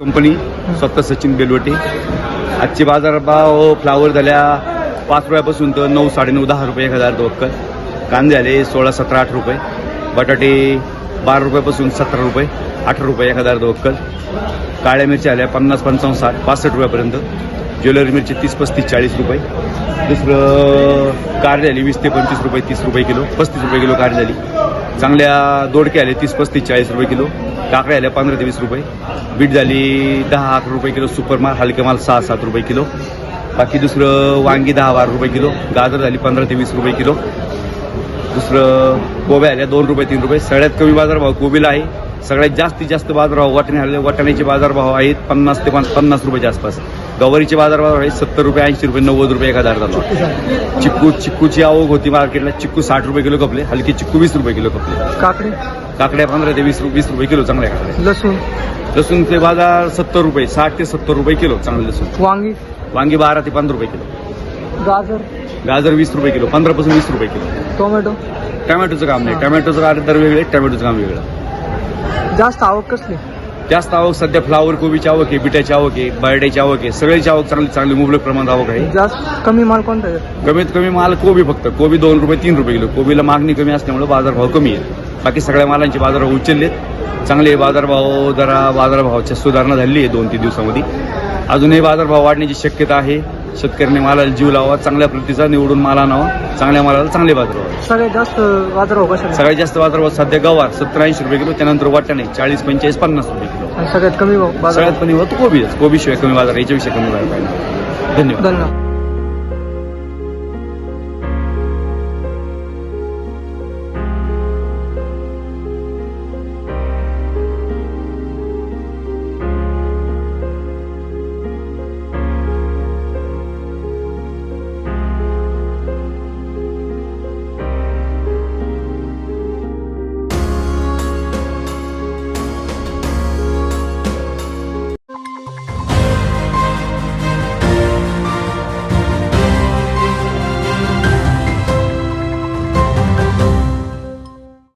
Company स्वतः सचिन बेलवटे. आजचे बाजारभाव फ्लावर झाल्या पाच रुपयापासून तर नऊ साडेनऊ दहा रुपये एक हजार दोक्कल कांदे झाले सोळा सतरा आठ रुपये. बटाटे बारा रुपयापासून सतरा रुपये अठरा रुपये एक हजार दोक्कल काळ्या मिरच्या आल्या पन्नास पंचावन्न साठ पासष्ट रुपयापर्यंत. ज्वेलरी मिरची तीस पस्तीस चाळीस रुपये. दुसरं कारली झाली वीस ते पंचवीस रुपये तीस रुपये किलो पस्तीस रुपये किलो कारली झाली. चांगल्या दोडके आले तीस पस्तीस चाळीस रुपये किलो. काकड्या आल्या पंधरा ते वीस रुपये. बीट झाली दहा अकरा रुपये किलो सुपर माल हलके माल सहा सात रुपये किलो. बाकी दुसरं वांगी दहा बारा रुपये किलो. गाजर झाली पंधरा ते वीस रुपये किलो. दुसरं कोब्या आल्या दोन रुपये तीन रुपये. सगळ्यात कमी बाजारभाव कोबीला आहे. सगळ्यात जास्तीत जास्त बाजारभाव वाटणे आले. वाटाण्याचे बाजारभाव आहेत पन्नास ते पन्नास रुपयाच्या आसपास. गवारीचे बाजारभाव आहेत सत्तर रुपये ऐंशी रुपये नव्वद रुपये एक हजार झाला चिक्कू चिक्कूची आवक होती मार्केटला. चिक्कू साठ रुपये किलो कपले हलके चिक्कू वीस रुपये किलो कपले काकडी? काकड्या पंधरा ते वीस वीस रुपये किलो चांगल्या काकड्या. लसूण? लसूण ते बाजार सत्तर रुपये साठ ते सत्तर रुपये किलो चांगलं लसूण. वांगी? वांगी बारा ते पंधरा रुपये किलो. गाजर? गाजर वीस रुपये किलो पंधरा पासून वीस रुपये किलो. टोमॅटो? टमॅटोचं काम नाही. टमॅटोचं काम दर वेगळे टमॅटोचं काम वेगळं. जास्त आवक कसली? जास्त आवक सध्या फ्लावर कोबीची आवक आहे बिट्याची आवक आहे बर्ड्याची आवक आहे. सगळ्याची आवक चांगली चांगली मुबलक प्रमाणात आवक आहे. जास्त कमी माल कोणता आहे? कमीत कमी माल कोबी फक्त. कोबी दोन रुपये तीन रुपये किलो. कोबीला मागणी कमी असल्यामुळे बाजारभाव कमी आहे. बाकी सगळ्या मालांचे बाजारभाव उचललेत. चांगले बाजारभाव जरा बाजारभावाच्या सुधारणा झाली आहे दोन तीन दिवसामध्ये. अजूनही बाजारभाव वाढण्याची शक्यता आहे. शेतकऱ्यांनी मालाला जीव लावा चांगल्या प्रतीचा निवडून माल आणावा चांगल्या मालाला चांगले बाजारभाव सगळ्यात जास्त बाजारभाव सगळ्यात जास्त बाजारभाव सध्या गवार सत्तर ऐंशी रुपये किलो त्यानंतर वाटाणे चाळीस पंचेचाळीस पन्नास रुपये किलो. सगळ्यात कमी सगळ्यात कमी होतो कोबी कोबीशिवाय कमी बाजार याच्याविषयी कमी बाजार पाहिजे. धन्यवाद. धन्यवाद.